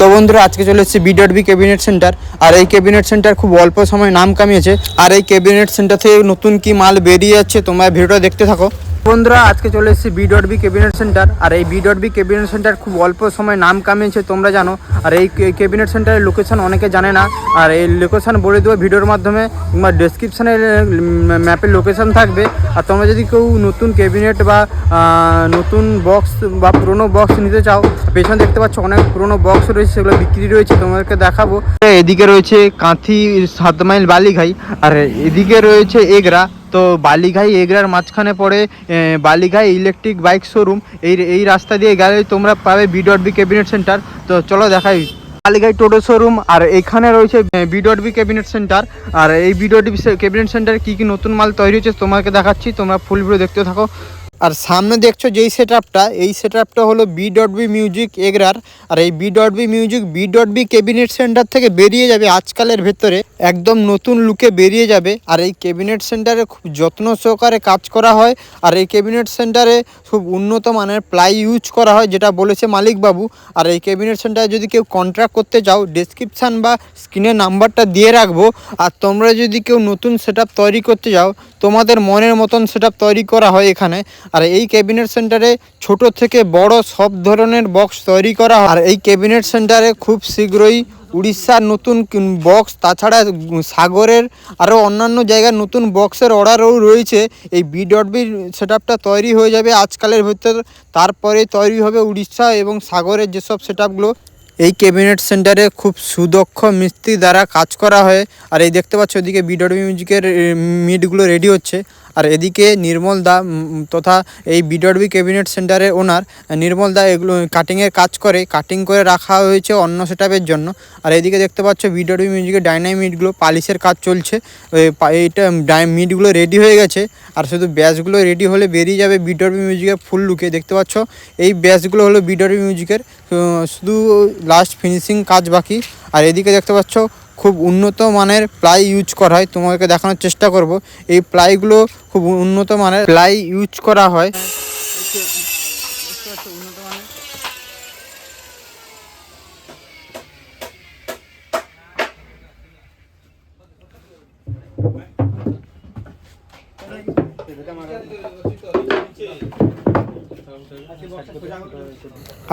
তো বন্ধুরা, আজকে চলে এসেছি বিডব্লিউ ক্যাবিনেট সেন্টার আর এই ক্যাবিনেট সেন্টার খুব অল্প সময় নাম কামিয়েছে। আর এই ক্যাবিনেট সেন্টার থেকে নতুন কি মাল বেরিয়ে যাচ্ছে তোমরা ভিডিওটা দেখতে থাকো। বন্ধুরা, আজকে চলে এসেছি বিডব্লিউ ক্যাবিনেট সেন্টার আর এই বিডব্লিউ ক্যাবিনেট সেন্টার খুব অল্প সময় নাম কামিয়েছে, তোমরা জানো। আর এই ক্যাবিনেট সেন্টারের লোকেশন অনেকে জানে না। আর এই লোকেশন বলে দেবো ভিডিওর মাধ্যমে, কিংবা ডেসক্রিপশানে ম্যাপের লোকেশন থাকবে। আর তোমরা যদি কেউ নতুন ক্যাবিনেট বা নতুন বক্স বা পুরনো বক্স নিতে চাও, পেছনে দেখতে পাচ্ছ অনেক পুরনো বক্স রয়েছে। সেগুলো বিক্রি রয়েছে, তোমাদেরকে দেখাবো। এদিকে রয়েছে কাঁথি সাত মাইল বালিঘাই, আর এদিকে রয়েছে এগরা। তো বালিঘাই এগরার মাঝখানে পড়ে বালিঘাই ইলেকট্রিক বাইক শোরুম। এই এই রাস্তা দিয়ে গেলে তোমরা পাবে B dot B cabinet centre তো চলো দেখাই। বালিঘাই টোটো শোরুম, আর এখানে রয়েছে B dot B cabinet centre আর এই বি ডট বি ক্যাবিনেট সেন্টারে কী কী নতুন মাল তৈরি হচ্ছে তোমাকে দেখাচ্ছি। তোমরা ফুল ভিডিও দেখতে থাকো। আর সামনে দেখছ যেই সেট এই সেট হলো বি ডট বি মিউজিক এগরার আর এই B dot B music B dot B cabinet centre থেকে বেরিয়ে যাবে আজকালের ভেতরে। একদম নতুন লুকে বেরিয়ে যাবে। আর এই ক্যাবিনেট সেন্টারে খুব যত্ন সহকারে কাজ করা হয়। আর এই ক্যাবিনেট সেন্টারে খুব উন্নত মানের প্লাই ইউজ করা হয়, যেটা বলেছে মালিকবাবু। আর এই ক্যাবিনেট সেন্টারে যদি কেউ কন্ট্রাক্ট করতে চাও ডেসক্রিপশান বা স্ক্রিনের নাম্বারটা দিয়ে রাখব। আর তোমরা যদি কেউ নতুন সেট তৈরি করতে যাও তোমাদের মনের মতন সেট তৈরি করা হয় এখানে। আর এই ক্যাবিনেট সেন্টারে ছোট থেকে বড় সব ধরনের বক্স তৈরি করা আর এই ক্যাবিনেট সেন্টারে খুব শীঘ্রই উড়িষ্যার নতুন বক্স তাছাড়া সাগরের আরও অন্যান্য জায়গার নতুন বক্সের অর্ডারও রয়েছে। এই বি ডট বি সেট তৈরি হয়ে যাবে আজকালের ভেতর। তারপরে তৈরি হবে উড়িষ্যা এবং সাগরের যেসব সেট এই ক্যাবিনেট সেন্টারে খুব সুদক্ষ মিস্ত্রি দ্বারা কাজ করা হয়। আর এই দেখতে পাচ্ছ এদিকে বিডব্লিউ মিউজিকের মিটগুলো রেডি হচ্ছে। আর এদিকে নির্মল দা তথা এই বিডব্লিউ ক্যাবিনেট সেন্টারের ওনার, নির্মল দা এগুলো কাটিংয়ের কাজ করে কাটিং করে রাখা হয়েছে অন্য সেটআপের জন্য। আর এদিকে দেখতে পাচ্ছ বিডব্লিউ মিউজিকের ডাইনামিটগুলো পালিশের কাজ চলছে। এইটা মিটগুলো রেডি হয়ে গেছে। আর শুধু ব্যাচগুলো রেডি হলে বেরিয়ে যাবে বিডব্লিউ মিউজিকের ফুল লুকে দেখতে পাচ্ছ, এই ব্যাচগুলো হলো বিডব্লিউ মিউজিকের শুধু লাস্ট ফিনিশিং কাজ বাকি। আর এদিকে দেখতে পাচ্ছ খুব উন্নত মানের প্লাই ইউজ করা হয়। তোমাকে দেখানোর চেষ্টা করব। এই প্লাইগুলো খুব উন্নত মানের প্লাই ইউজ করা হয়।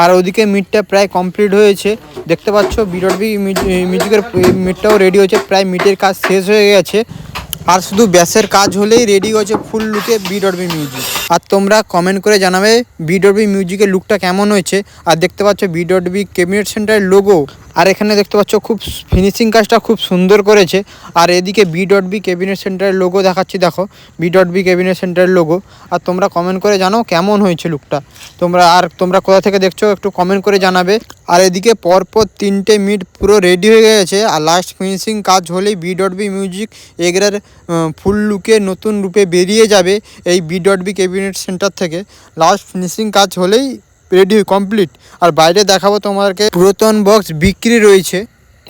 আর ওদিকে মিটটা প্রায় কমপ্লিট হয়েছে। দেখতে পাচ্ছ বিডবি মিউজিকের মিটটাও রেডি হয়েছে, প্রায় মিটের কাজ শেষ হয়ে গেছে। আর শুধু ব্যাসের কাজ হলেই রেডি হয়েছে ফুল লুকে বি বিডবি মিউজিক আর তোমরা কমেন্ট করে জানাবে বি বিডবি মিউজিকের লুকটা কেমন হয়েছে। আর দেখতে পাচ্ছ বি বিডবি ক্যাবিনেট সেন্টারের লোগো আর এখানে দেখতে পাচ্ছ খুব ফিনিশিং কাজটা খুব সুন্দর করেছে। আর এদিকে বি ডট বি ক্যাবিনেট সেন্টারের লোগো দেখাচ্ছি, দেখো। বি ডট বি ক্যাবিনেট সেন্টারের লোগো আর তোমরা কমেন্ট করে জানো কেমন হয়েছে লুকটা তোমরা, আর তোমরা কোথা থেকে দেখছ একটু কমেন্ট করে জানাবে। আর এদিকে পরপর তিনটে মিট পুরো রেডি হয়ে গেছে। আর লাস্ট ফিনিশিং কাজ হলেই বি ডট বি মিউজিক এগরার ফুল লুকে নতুন রূপে বেরিয়ে যাবে এই B dot B cabinet centre থেকে। লাস্ট ফিনিশিং কাজ হলেই রেডি কমপ্লিট। আর বাইরে দেখাবো তোমাকে পুরাতন বক্স বিক্রি রয়েছে।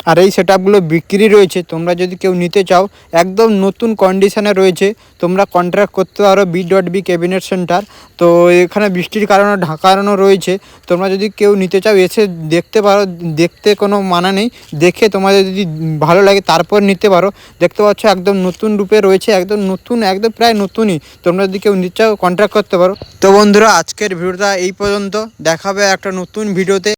আর এই সেট বিক্রি রয়েছে, তোমরা যদি কেউ নিতে চাও, একদম নতুন কন্ডিশনে রয়েছে, তোমরা কন্ট্রাক্ট করতে পারো B dot B cabinet centre তো এখানে বৃষ্টির কারণে ঢাকানো রয়েছে, তোমরা যদি কেউ নিতে চাও, এসে দেখতে পারো, দেখতে কোনো মানা নেই, দেখে তোমাদের যদি ভালো লাগে, তারপর নিতে পারো। দেখতে পাচ্ছ একদম নতুন রূপে রয়েছে, একদম নতুন, একদম প্রায় নতুনই, তোমরা যদি কেউ নিতে চাও কন্ট্রাক্ট করতে পারো। তো বন্ধুরা, আজকের ভিডিওটা এই পর্যন্ত, দেখাবে একটা নতুন ভিডিওতে।